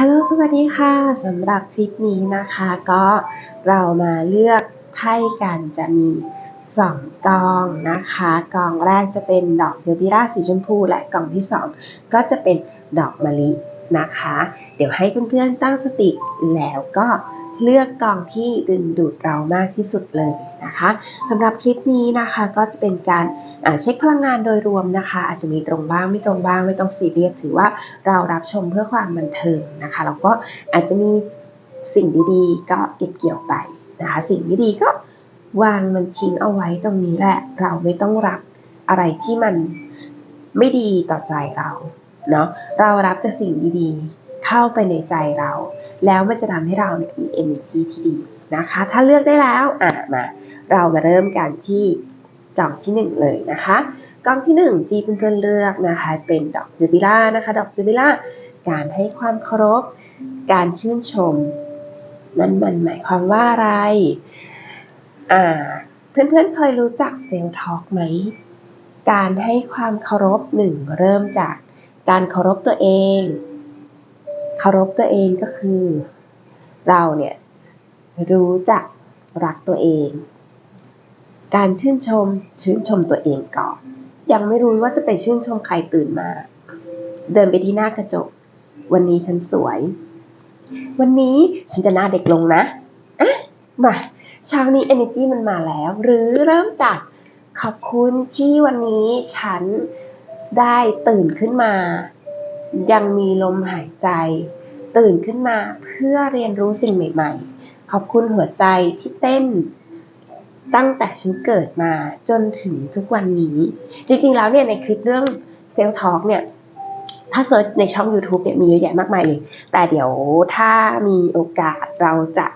ฮัลโหลสวัสดีค่ะสำหรับคลิปนี้นะคะ ก็เรามาเลือกไพ่กันจะมีสองกองนะคะกองแรกจะเป็นดอกเดบิราสีชมพู และกองที่สองก็จะเป็นดอกมะลินะคะ เดี๋ยวให้เพื่อนๆตั้งสติแล้วก็ เลือกกองที่ดึงดูดเรามากที่สุดเลยนะคะสำหรับคลิปนี้นะคะก็จะเป็นการเช็คพลังงานโดยรวมนะคะ อาจจะมีตรงบ้างไม่ตรงบ้างไม่ต้องซีเรียสถือว่าเรารับชมเพื่อความบันเทิงนะคะแล้วก็อาจจะมีสิ่งดีๆ ก็เก็บเกี่ยวไปนะคะสิ่งไม่ดีก็วางมันทิ้งเอาไว้ตรงนี้แหละ เราไม่ต้องรับอะไรที่มันไม่ดีต่อใจเราเนาะเรารับแต่สิ่งดีๆ เข้าไปในใจเรา แล้วมันจะทำให้เราเนี่ยมี energy ที่ดีนะคะ ถ้าเลือกได้แล้วอะมาเรามาเริ่มกันที่กล่องที่ 1 เลยนะคะกล่องที่ 1 ที่เพื่อนๆเลือกนะคะเป็นดอกจูบิล่านะคะ ดอกจูบิล่าการให้ความเคารพ การชื่นชม นั่นมันหมายความว่าอะไรอ่าเพื่อนๆเคยรู้จักเซลล์ทอล์กไหมการให้ความเคารพหนึ่งเริ่มจากการเคารพตัวเอง เคารพตัวเองก็คือ เราเนี่ยรู้จักรักตัวเอง การชื่นชมชื่นชมตัวเองก่อน ยังไม่รู้ว่าจะไปชื่นชมใครตื่นมา เดินไปที่หน้ากระจก วันนี้ฉันสวย วันนี้ฉันจะหน้าเด็กลงนะอะมาเช้านี้ energy มันมาแล้ว หรือเริ่มจากขอบคุณที่วันนี้ฉันได้ตื่นขึ้นมา ยังมีลมหายใจ ตื่นขึ้นมาเพื่อเรียนรู้สิ่งใหม่ ๆ ขอบคุณหัวใจที่เต้นตั้งแต่ฉันเกิดมาจนถึงทุกวันนี้ จริงๆแล้วเนี่ยในคลิปเรื่องเซลล์ทอล์กเนี่ยถ้าเซิร์ชในช่อง YouTube เนี่ยมีเยอะแยะมากมายเลย แต่เดี๋ยวถ้ามีโอกาสเราจะ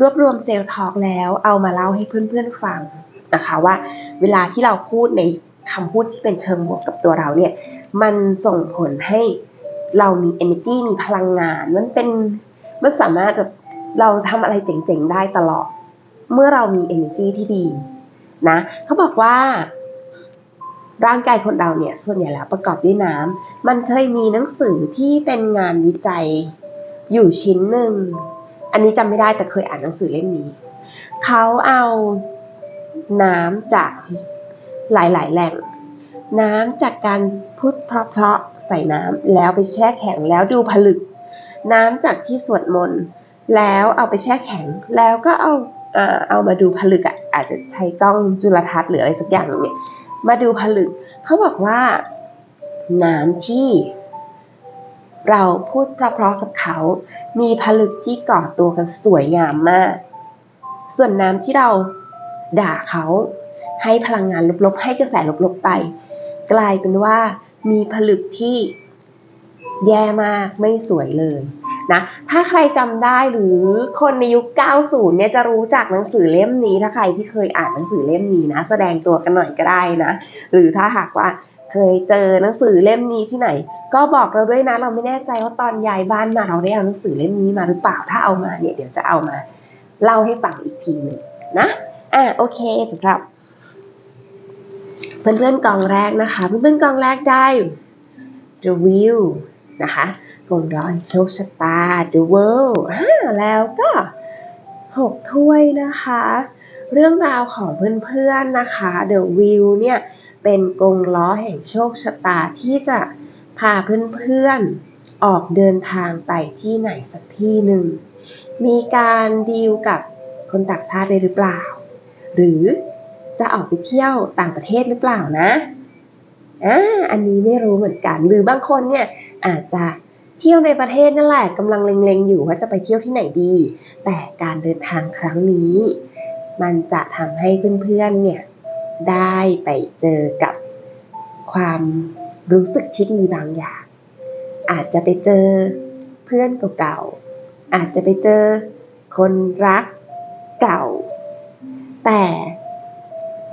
รวบรวมเซลล์ทอล์กแล้วเอามาเล่าให้เพื่อนๆฟังนะคะว่า เวลาที่เราพูดในคำพูดที่เป็นเชิงบวกกับตัวเราเนี่ย มันส่งผลให้เรามี energy มีพลังงาน มันเป็น มันสามารถแบบเราทำอะไรเจ๋งๆได้ตลอด เมื่อเรามี energy ที่ดีนะเขาบอกว่า ร่างกายคนเราเนี่ยส่วนใหญ่แล้วประกอบด้วยน้ำมันเคยมีหนังสือที่เป็นงานวิจัยอยู่ชิ้นหนึ่ง อันนี้จำไม่ได้แต่เคยอ่านหนังสือเล่มนี้ เขาเอาน้ำจากหลายๆ แหล่ง น้ำจากการพูดเพราะใส่น้ำแล้วไปแช่แข็งแล้วดูผลึก น้ำจากที่สวดมนต์แล้วเอาไปแช่แข็งแล้วก็เอาเอามาดูผลึกอะอาจจะใช้กล้องจุลทรรศน์หรืออะไรสักอย่างเนี่ยมาดูผลึกเขาบอกว่าน้ำที่ เราพูดเพราะๆกับเขา มีผลึกที่ก่อตัวกันสวยงามมาก ส่วนน้ำที่เราด่าเขาให้พลังงานลบๆ ให้กระแสลบๆไป กลายเป็นว่ามีผลึกที่แย่มากไม่สวยเลยนะถ้าใครจำได้หรือคนในยุค 90 เนี่ยจะรู้จักหนังสือเล่มนี้ถ้าใครที่เคยอ่านหนังสือเล่มนี้นะ แสดงตัวกันหน่อยก็ได้นะ หรือถ้าหากว่าเคยเจอหนังสือเล่มนี้ที่ไหน ก็บอกเราด้วยนะเราไม่แน่ใจว่าตอนย้ายบ้านมาเราได้เอาหนังสือเล่มนี้มาหรือเปล่าถ้าเอามาเนี่ยเดี๋ยวจะเอามาเล่าให้ฟังอีกทีหนึ่งนะอะโอเคสำหรับ เพื่อนๆกองแรกนะคะ เพื่อนๆกองแรกได้ The Wheel นะคะกงร้อนโชคชะตา The World แล้วก็หกถ้วยนะคะ เรื่องราวของเพื่อนๆนะคะ The Wheel เนี่ยเป็นกงล้อแห่งโชคชะตาที่จะพาเพื่อนๆออกเดินทางไปที่ไหนสักที่หนึ่ง มีการดีลกับคนต่างชาติได้หรือเปล่า หรือ จะออกไปเที่ยวต่างประเทศหรือเปล่านะอ่าอันนี้ไม่รู้เหมือนกัน หรือบางคนเนี่ยอาจจะเที่ยวในประเทศนั่นแหละกำลังเล็งๆอยู่ว่าจะไปเที่ยวที่ไหนดี แต่การเดินทางครั้งนี้ มันจะทำให้เพื่อนๆเนี่ยได้ไปเจอกับความรู้สึกที่ดีบางอย่าง อาจจะไปเจอเพื่อนเก่าๆอาจจะไปเจอคนรักเก่า แต่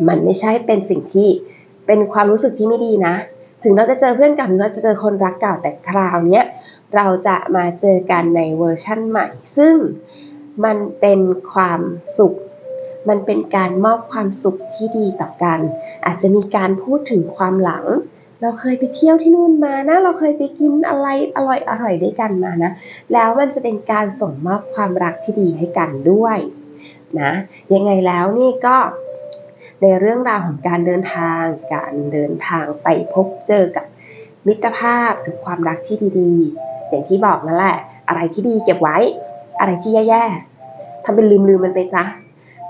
มันไม่ใช่เป็นสิ่งที่เป็นความรู้สึกที่ไม่ดีนะ ถึงเราจะเจอเพื่อนเก่าถึงเราจะเจอคนรักเก่าแต่คราวนี้เราจะมาเจอกันในเวอร์ชั่นใหม่ ซึ่งมันเป็นความสุข มันเป็นการมอบความสุขที่ดีต่อกัน อาจจะมีการพูดถึงความหลัง เราเคยไปเที่ยวที่นู่นมานะ เราเคยไปกินอะไรอร่อยอร่อยด้วยกันมานะ แล้วมันจะเป็นการส่งมอบความรักที่ดีให้กันด้วยนะ ยังไงแล้วนี่ก็ ในเรื่องราวของการเดินทาง การเดินทางไปพบเจอกับมิตรภาพกับความรักที่ดีๆ อย่างที่บอกนั่นแหละ อะไรที่ดีเก็บไว้ อะไรที่แย่ๆทำเป็นลืมๆมันไปซะ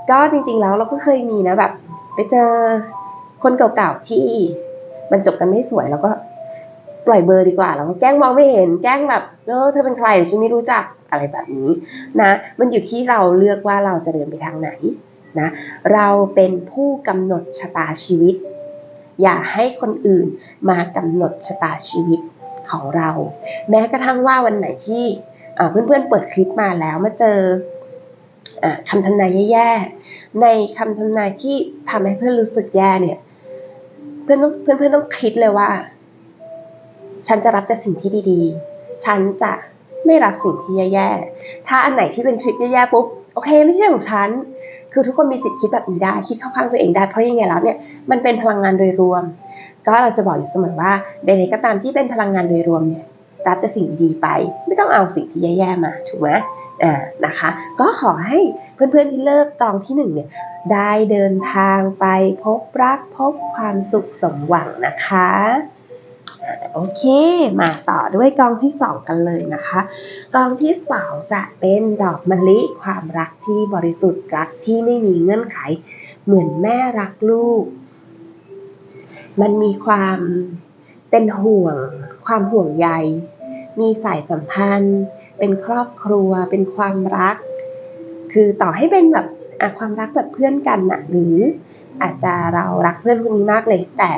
ก็จริงๆแล้วเราก็เคยมีนะแบบ ไปเจอคนเก่าๆที่มันจบกันไม่สวยแล้วก็ปล่อยเบอร์ดีกว่าแล้วก็แกล้งมองไม่เห็นแกล้งแบบเออเธอเป็นใครฉันไม่รู้จักอะไรแบบนี้นะ มันอยู่ที่เราเลือกว่าเราจะเดินไปทางไหน นะเราเป็นผู้กำหนดชะตาชีวิต อย่าให้คนอื่นมากำหนดชะตาชีวิตของเรา แม้กระทั่งว่าวันไหนที่เพื่อนๆเปิดคลิปมาแล้วมาเจอคำทำนายแย่ๆ ในคำทำนายที่ทำให้เพื่อนรู้สึกแย่เนี่ย เพื่อนต้องเพื่อนๆต้องคิดเลยว่า ฉันจะรับแต่สิ่งที่ดีๆ ฉันจะไม่รับสิ่งที่แย่ๆ ถ้าอันไหนที่เป็นคลิปแย่ๆปุ๊บ โอเคไม่ใช่ของฉัน คือทุกคนมีสิทธิ์คิดแบบนี้ได้คิดเข้าข้างตัวเองได้เพราะยังไงแล้วเนี่ยมันเป็นพลังงานโดยรวม ก็เราจะบอกอยู่เสมอว่าใดๆก็ตามที่เป็นพลังงานโดยรวมเนี่ยรับแต่สิ่งดีๆไป ไม่ต้องเอาสิ่งที่แย่ๆมาถูกไหมอ่านะคะ ก็ขอให้เพื่อนๆที่เลิกกองที่หนึ่งเนี่ยได้เดินทางไปพบรักพบความสุขสมหวังนะคะ โอเคมาต่อด้วยกองที่สองกันเลยนะคะกองที่สองจะเป็นดอกมะลิความรักที่บริสุทธิ์รักที่ไม่มีเงื่อนไข เหมือนแม่รักลูก มันมีความเป็นห่วง ความห่วงใย มีสายสัมพันธ์ เป็นครอบครัว เป็นความรัก คือต่อให้เป็นแบบความรักแบบเพื่อนกันนะหรืออาจจะเรารักเพื่อนคนนี้มากเลย แต่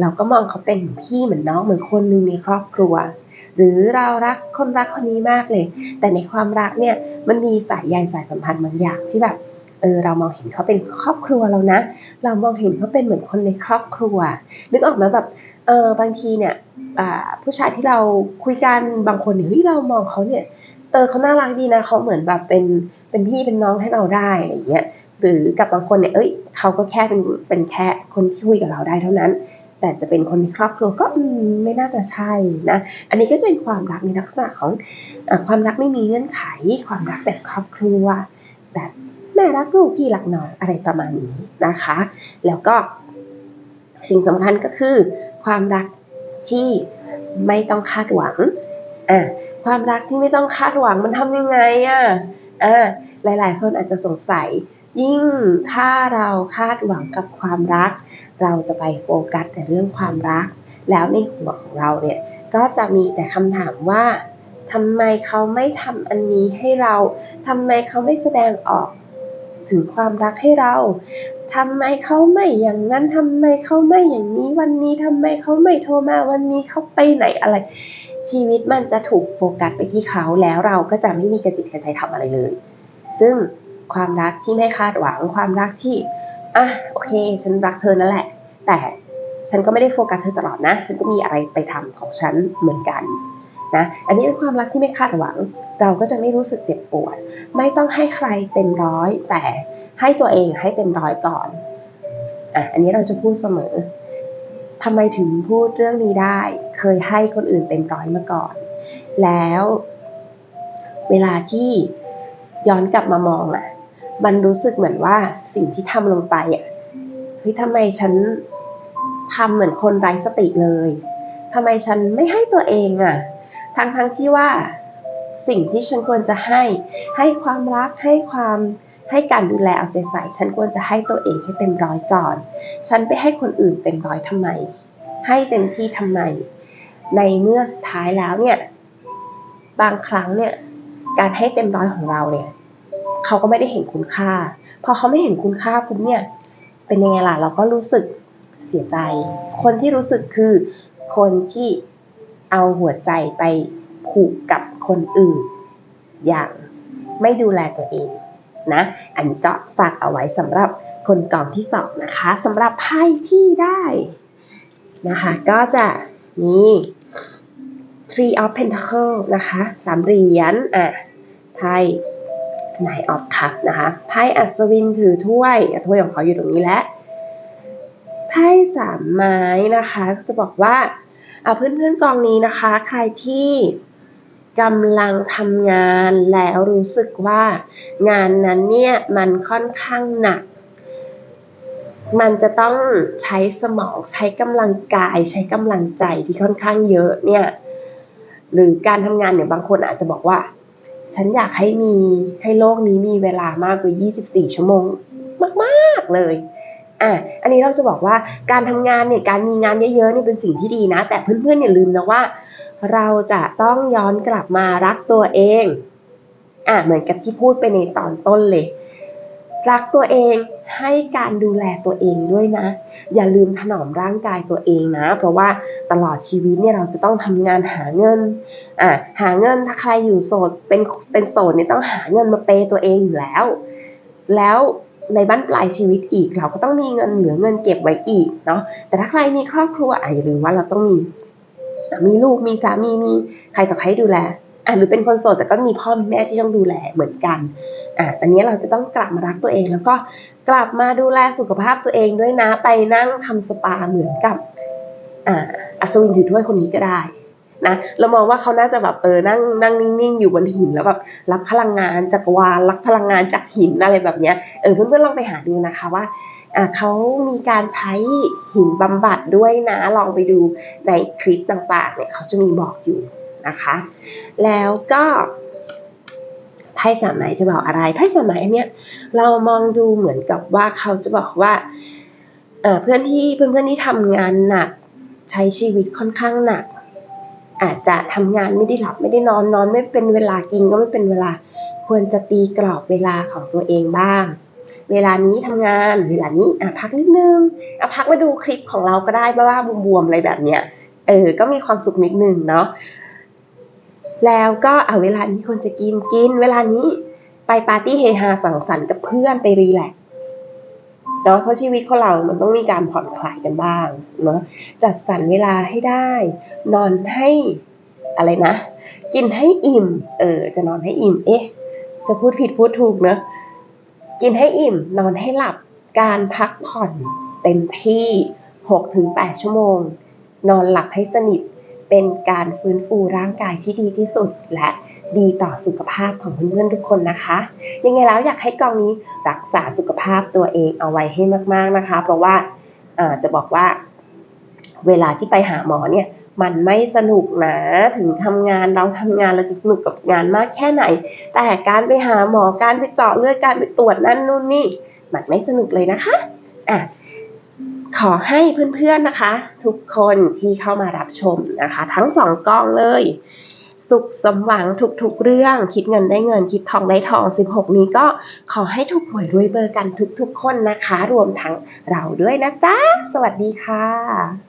เราก็มองเขาเป็นพี่เหมือนน้องเหมือนคนหนึ่งในครอบครัว หรือเรารักคนรักคนนี้มากเลย แต่ในความรักเนี่ยมันมีสายใยสายสัมพันธ์บางอย่างที่แบบเออเรามองเห็นเขาเป็นครอบครัวเรานะ เรามองเห็นเขาเป็นเหมือนคนในครอบครัว นึกออกไหมแบบเออบางทีเนี่ยผู้ชายที่เราคุยกันบางคนเฮ้ยเรามองเขาเนี่ยเออเขาน่ารักดีนะเขาเหมือนแบบเป็นเป็นพี่เป็นน้องให้เราได้อะไรเงี้ยหรือกับบางคนเนี่ยเอ้ยเขาก็แค่เป็นเป็นแค่คนที่คุยกับเราได้เท่านั้น แต่จะเป็นคนในครอบครัวก็ไม่น่าจะใช่นะ อันนี้ก็จะเป็นความรักในลักษณะของอความรักไม่มีเงื่อนไข ความรักแบบครอบครัว แบบแม่รักลูกพี่รักน้องอะไรประมาณนี้นะคะ แล้วก็สิ่งสำคัญก็คือ ความรักที่ไม่ต้องคาดหวังอะความรักที่ไม่ต้องคาดหวังมันทำยังไงอะอะหลาย ๆ คนอาจจะสงสัย ยิ่งถ้าเราคาดหวังกับความรัก เราจะไปโฟกัสแต่เรื่องความรัก แล้วในหัวของเราเนี่ยก็จะมีแต่คำถามว่าทำไมเขาไม่ทำอันนี้ให้เราทำไมเขาไม่แสดงออกถึงความรักให้เราทำไมเขาไม่อย่างนั้นทำไมเขาไม่อย่างนี้วันนี้ทำไมเขาไม่โทรมาวันนี้เขาไปไหนอะไร ชีวิตมันจะถูกโฟกัสไปที่เขาแล้วเราก็จะไม่มีกระจิตกระใจทำอะไรเลย ซึ่งความรักที่ไม่คาดหวังความรักที่อะโอเค ฉันรักเธอนั่นแหละ แต่ฉันก็ไม่ได้โฟกัสเธอตลอดนะ ฉันก็มีอะไรไปทำของฉันเหมือนกันนะ อันนี้เป็นความรักที่ไม่คาดหวัง เราก็จะไม่รู้สึกเจ็บปวด ไม่ต้องให้ใครเต็มร้อย แต่ให้ตัวเองให้เต็มร้อยก่อน อะ อันนี้เราจะพูดเสมอทำไมถึงพูดเรื่องนี้ได้ เคยให้คนอื่นเต็มร้อยมาก่อน แล้ว เวลาที่ย้อนกลับมามองอะมันรู้สึกเหมือนว่าสิ่งที่ทำลงไปอะเฮ้ยทำไมฉัน ทำเหมือนคนไร้สติเลยทำไมฉันไม่ให้ตัวเองอะ ทั้งทั้งที่ว่าสิ่งที่ฉันควรจะให้ ให้ความรัก ให้ความให้การดูแลเอาใจใส่ ฉันควรจะให้ตัวเองให้เต็มร้อยก่อน ฉันไปให้คนอื่นเต็มร้อยทำไม ให้เต็มที่ทำไม ในเมื่อสุดท้ายแล้วเนี่ย บางครั้งเนี่ย การให้เต็มร้อยของเราเนี่ย เขาก็ไม่ได้เห็นคุณค่า พอเขาไม่เห็นคุณค่าปุ๊บเนี่ย เป็นยังไงล่ะ เราก็รู้สึก เสียใจ คนที่รู้สึกคือคนที่เอาหัวใจไปผูกกับคนอื่น อย่างไม่ดูแลตัวเองนะ อันนี้ก็ฝากเอาไว้สำหรับคนกองที่สองนะคะสำหรับไพ่ที่ได้นะคะก็จะมี three of pentacle นะคะสามเหรียญอะไพ่ Nine of Cup นะคะไพ่อัศวินถือถ้วยถ้วยของเขาอยู่ตรงนี้แล้ว ไพ่สามไม้นะคะ จะบอกว่าเอาเพื่อนๆกองนี้นะคะ ใครที่กำลังทำงานแล้วรู้สึกว่างานนั้นเนี่ยมันค่อนข้างหนัก มันจะต้องใช้สมองใช้กำลังกาย ใช้กำลังใจที่ค่อนข้างเยอะเนี่ยหรือการทำงานเนี่ยบางคนอาจจะบอกว่า ฉันอยากให้มีให้โลกนี้มีเวลามากกว่า 24 ชั่วโมง มาก ๆ เลย อะอันนี้เราจะบอกว่าการทำงานเนี่ยการมีงานเยอะๆนี่เป็นสิ่งที่ดีนะ แต่เพื่อนๆอย่าลืมนะว่า เราจะต้องย้อนกลับมารักตัวเองอะเหมือนกับที่พูดไปในตอนต้นเลย รักตัวเองให้การดูแลตัวเองด้วยนะ อย่าลืมถนอมร่างกายตัวเองนะ เพราะว่าตลอดชีวิตเนี่ยเราจะต้องทำงานหาเงินอะหาเงินถ้าใครอยู่โสดเป็นเป็นโสดเนี่ยต้องหาเงินมาเปย์ตัวเองอยู่แล้ว แล้ว ในบ้านปลายชีวิตอีก เราก็ต้องมีเงินเหลือเงินเก็บไว้อีกเนาะแต่ถ้าใครมีครอบครัวอะอย่าลืมว่าเราต้องมี มีลูกมีสามีมีใครต่อใครดูแลอะหรือเป็นคนโสดแต่ก็มีพ่อมีแม่ที่ต้องดูแลเหมือนกันอะอันนี้เราจะต้องกลับมารักตัวเอง แล้วก็กลับมาดูแลสุขภาพตัวเองด้วยนะไปนั่งทำสปาเหมือนกับอ่าอัศวินถือถ้วยคนนี้ก็ได้ นะเรามองว่าเขาน่าจะแบบเออนั่งนั่งนิ่งๆอยู่บนหินแล้วแบบรับพลังงานจากวาลรับพลังงานจากหินอะไรแบบเนี้ยเออเพื่อนๆลองไปหาดูนะคะว่าเขามีการใช้หินบำบัดด้วยนะ ลองไปดูในคลิปต่างๆเนี่ยเขาจะมีบอกอยู่นะคะ แล้วก็ไพ่สามไหมจะบอกอะไรไพ่สามไหมอันเนี้ยเรามองดูเหมือนกับว่าเขาจะบอกว่าเอ่อเพื่อนที่เพื่อนๆที่ทำงานหนักใช้ชีวิตค่อนข้างหนัก อาจจะทำงานไม่ได้หลับไม่ได้นอนนอนไม่เป็นเวลากินก็ไม่เป็นเวลา ควรจะตีกรอบเวลาของตัวเองบ้าง เวลานี้ทำงาน เวลานี้อะพักนิดนึงอะพักมาดูคลิปของเราก็ได้บ้าๆบวมๆอะไรแบบเนี้ยเออก็มีความสุขนิดนึงเนาะแล้วก็เอาเวลานี้คนจะกินกิน เวลานี้ไปปาร์ตี้เฮฮาสังสรรค์กับเพื่อนไปรีแลก เนาะเพราะชีวิตของเรา มันต้องมีการผ่อนคลายกันบ้างเนาะจัดสรรเวลาให้ได้ นอนให้อะไรนะ กินให้อิ่ม เออ จะนอนให้อิ่ม เอ๊ะ จะพูดผิดพูดถูกเนอะกินให้อิ่ม นอนให้หลับ การพักผ่อนเต็มที่ 6-8 ชั่วโมง นอนหลับให้สนิท เป็นการฟื้นฟูร่างกายที่ดีที่สุดและ ดีต่อสุขภาพของเพื่อนๆทุกคนนะคะ ยังไงแล้วอยากให้กองนี้รักษาสุขภาพตัวเองเอาไว้ให้มากๆนะคะ เพราะว่าาจะบอกว่า เวลาที่ไปหาหมอเนี่ยมันไม่สนุกนะถึงทำงานเราทำงานเราจะสนุกกับงานมากแค่ไหน แต่การไปหาหมอการไปเจาะเลือดการไปตรวจนั่นนู่นนี่ มันไม่สนุกเลยนะคะอะขอให้เพื่อนๆนะคะ ทุกคนที่เข้ามารับชมนะคะ ทั้งสองกองเลย สุขสมหวังทุกๆเรื่อง คิดเงินได้เงิน คิดทองได้ทอง 16 นี้ก็ขอให้ถูกหวยรวยเบอร์กันทุกๆคนนะคะ รวมทั้งเราด้วยนะจ๊ะ สวัสดีค่ะ